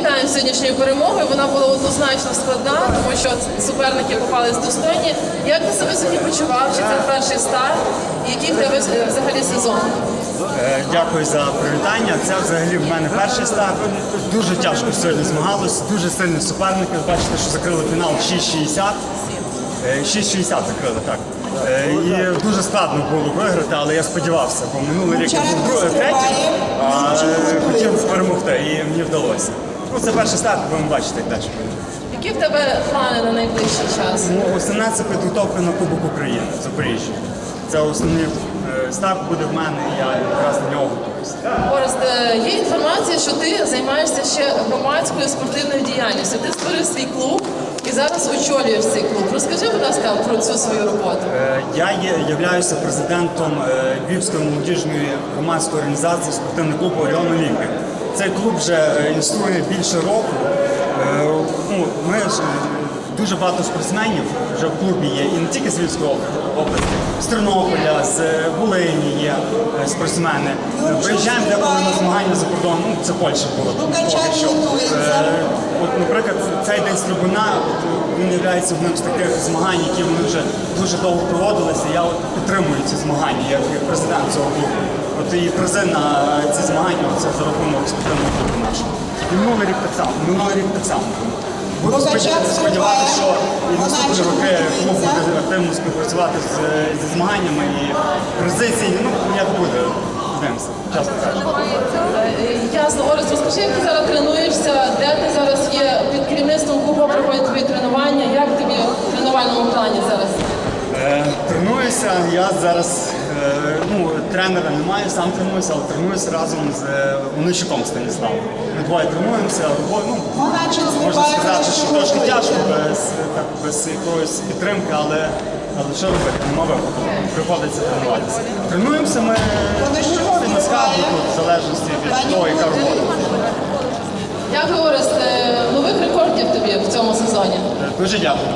вітаємо з сьогоднішньою перемогою. Вона була однозначно складна, тому що суперники попались достойні. Як ти себе сьогодні почував? Чи це перший старт? Який в тебе е, взагалі сезон? Е, Дякую за привітання. Це взагалі в мене перший старт. Дуже тяжко сьогодні змагалось, дуже сильні суперники. Бачите, що закрили фінал 6-60. Е, 6-60 закрили, так. Е, І дуже складно було виграти, але я сподівався, бо минулий рік був друг- третій, а е, хотів перемогти, і мені вдалося. Ну, це перший старт, будемо бачити, як далі. буде. Які в тебе плани на найближчий час? Ну, основне це підготовка на Кубок України в Запоріжжі. Це основний е, старт буде в мене, і я якраз на нього готуюся. Орест, е, є інформація, що ти займаєшся ще громадською спортивною діяльністю. Ти створив свій клуб і зараз очолюєш цей клуб. Розкажи, будь ласка, про цю свою роботу. Е, Я є являюся президентом е, Львівської молодіжної громадської організації спортивний клуб Оріон Олімпік. Цей клуб вже е, існує більше року. Е, ну, Ми ж, е, дуже багато спортсменів вже в клубі є, і не тільки з Львівської області, з Тернополя, з Волині є спортсмени. Приїжджаємо деколи на змагання за кордон, ну це Польща поки що. Е, От, наприклад, цей день Стрибуна, він є одним з таких змагань, які вони вже дуже довго проводилися. Я от підтримую ці змагання як президент цього клубу. От і призи на ці змагання це за рахунок спортивного клубу нашого. І минулий рік так само. Минулий рік так само. Буду сподіватися, сподіватися, що і наступні роки клуб буде активно співпрацювати з, зі змаганнями і призи ці, ну як буде, подивимося, чесно кажучи. Ясно, Орест, розкажи, як ти зараз тренуєшся, де ти зараз є під керівництвом клубу проходять твої тренування, як тобі в тренувальному плані зараз? Е, Тренуюся, я зараз ну, тренера не маю, сам тренуюся, але тренуюся разом з е, Онищуком Станіславом. Ми двоє тренуємося, бо, ну, можна сказати, що трошки тяжко без, так, без якоїсь підтримки, але, але що робити, нема виходу. Приходиться тренуватися. Тренуємося ми на тут, в залежності від того, яка робота. Дякую, Орест. Е, Нових рекордів тобі в цьому сезоні. Е, Дуже дякую.